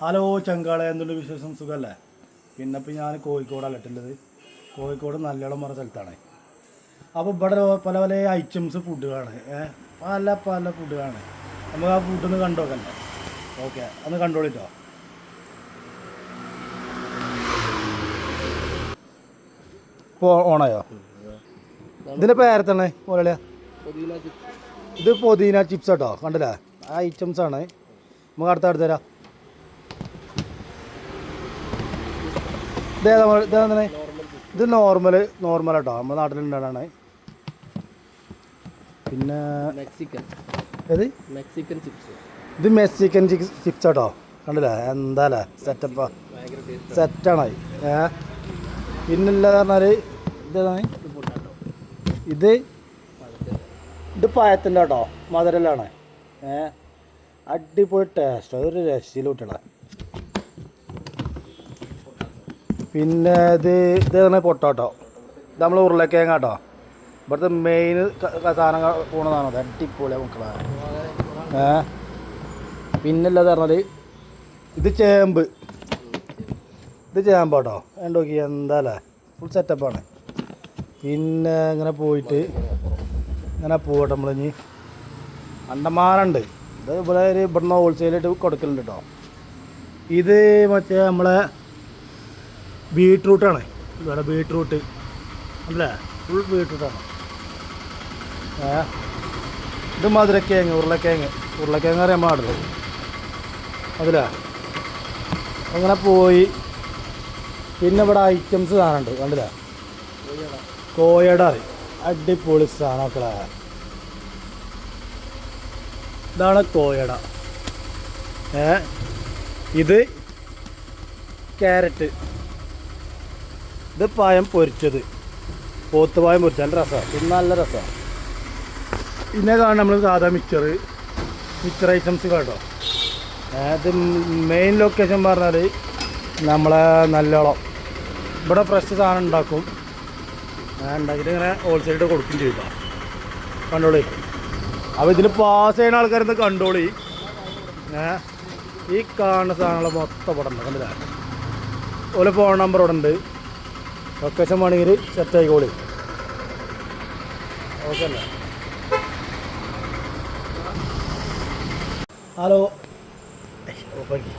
Hello ചങ്കാള എന്തുണ്ട് വിശേഷം? സുഖമല്ലേ പിന്നെ ഇപ്പം ഞാൻ കോഴിക്കോട് ഉള്ളത് കോഴിക്കോട് നല്ലോണം പറഞ്ഞ സ്ഥലത്താണ്. അപ്പോൾ ഇവിടെ പല പല ഐറ്റംസ് ഫുഡുകളാണ് ആണ് പല പല ഫുഡുകളാണ് നമുക്ക് ആ ഫുഡ് ഫുഡൊന്ന് കണ്ടുനോക്കണ്ടേ ഓക്കെ ഒന്ന് കണ്ടോളിട്ടോ ഇപ്പോൾ ഓണായോ? ഇതിന്റെ പേരത്തന്നെ മുരളിയാ ഇത് പൊതീന ചിപ്സ് കേട്ടോ കണ്ടില്ലേ? ആ ഐറ്റംസ് ആണ്. നമുക്ക് അടുത്ത അടുത്ത് ഇത് നോർമൽ നോർമൽ കേട്ടോ നമ്മുടെ നാട്ടിലുണ്ടാണ് പിന്നെ മെക്സിക്കൻ ഏത്? മെക്സിക്കൻ ചിപ്സ് ഇത് മെക്സിക്കൻ ചിപ്സ് കേട്ടോ കണ്ടില്ലേ? എന്താ സെറ്റപ്പാ ടേസ്റ്റ് സെറ്റാണ് ഏ? പിന്നില്ലാതെ പറഞ്ഞാൽ ഇതേതാണ് ഇത് ഇത് പായത്തിന്റെ ആട്ടോ. കേട്ടോ മധുരലാണ് ഏ? അടിപൊളി ടേസ്റ്റ് ഒരു രക്ഷയിലൂട്ടണ പിന്നെ ഇത് ഇത് പറഞ്ഞ പൊട്ടോട്ടോ ഇത് നമ്മൾ ഉരുളക്കിഴങ്ങ കേട്ടോ. ഇവിടുത്തെ മെയിൻ സാധനം പോണതാണ് അത്. അടിപൊളിയാണ് മക്കളെ. ഏ? പിന്നല്ലാതെ പറഞ്ഞാൽ ഇത് ചേമ്പ്. ഇത് ചേമ്പ് കേട്ടോ. വേണ്ട നോക്കി എന്താല്ലേ? ഫുൾ സെറ്റപ്പാണ് പിന്നെ ഇങ്ങനെ പോയിട്ട് ഇങ്ങനെ പോകട്ടെ നമ്മളിനി അണ്ടമാനുണ്ട്. ഇത് ഇവിടെ ഒരു ഇവിടുന്ന് ഹോൾസെയിലായിട്ട് കൊടുക്കലുണ്ട് കേട്ടോ. ഇത് മറ്റേ നമ്മളെ ബീട്രൂട്ടാണ്. ഇവിടെ ബീട്രൂട്ട്. അല്ലേ? ഫുൾ ബീട്രൂട്ടാണ്. ഏ? ഇത് മധുരക്കിഴങ്ങ് ഉരുളക്കിഴങ്ങ് ഉരുളക്കിഴങ്ങ് അറിയാൻ പാടില്ല അതിലാ. അങ്ങനെ പോയി. പിന്നെ ഇവിടെ ഐറ്റംസ് സാധനമുണ്ട് കണ്ടില്ല? കോയട അടിപൊളി സാധനക്കള ഇതാണ് കോയട. ഏ? ഇത് ക്യാരറ്റ്. ഇത് പായം പൊരിച്ചത്. പോത്തുപായം പൊരിച്ചത്. നല്ല രസമാണ് ഇത് നല്ല രസമാണ് പിന്നെ കാണാൻ നമ്മൾ സാധാ മിക്സർ മിക്സർ ഐറ്റംസ് കേട്ടോ. അത് മെയിൻ ലൊക്കേഷൻ പറഞ്ഞാൽ നമ്മളെ നല്ലോളം ഇവിടെ ഫ്രഷ് സാധനം ഉണ്ടാക്കും. ഉണ്ടാക്കിയിട്ട് ഇങ്ങനെ ഹോൾസെയിലിട്ട് കൊടുക്കും ചെയ്യുക കണ്ടോളി. അപ്പോൾ ഇതിൽ പാസ് ചെയ്യുന്ന ആൾക്കാരെന്ന് കണ്ടോളി. ഈ കാണുന്ന സാധനങ്ങൾ മൊത്തം ഇവിടെ ഉണ്ട്. കണ്ടില്ല? ഓലെ ഫോൺ നമ്പർ ഇവിടെ ഉണ്ട്. ലൊക്കേഷൻ വേണമെങ്കിൽ സെറ്റ് ആയിക്കോളി. ഓക്കെ അല്ലേ? ഹലോ. ഓഫാക്കി.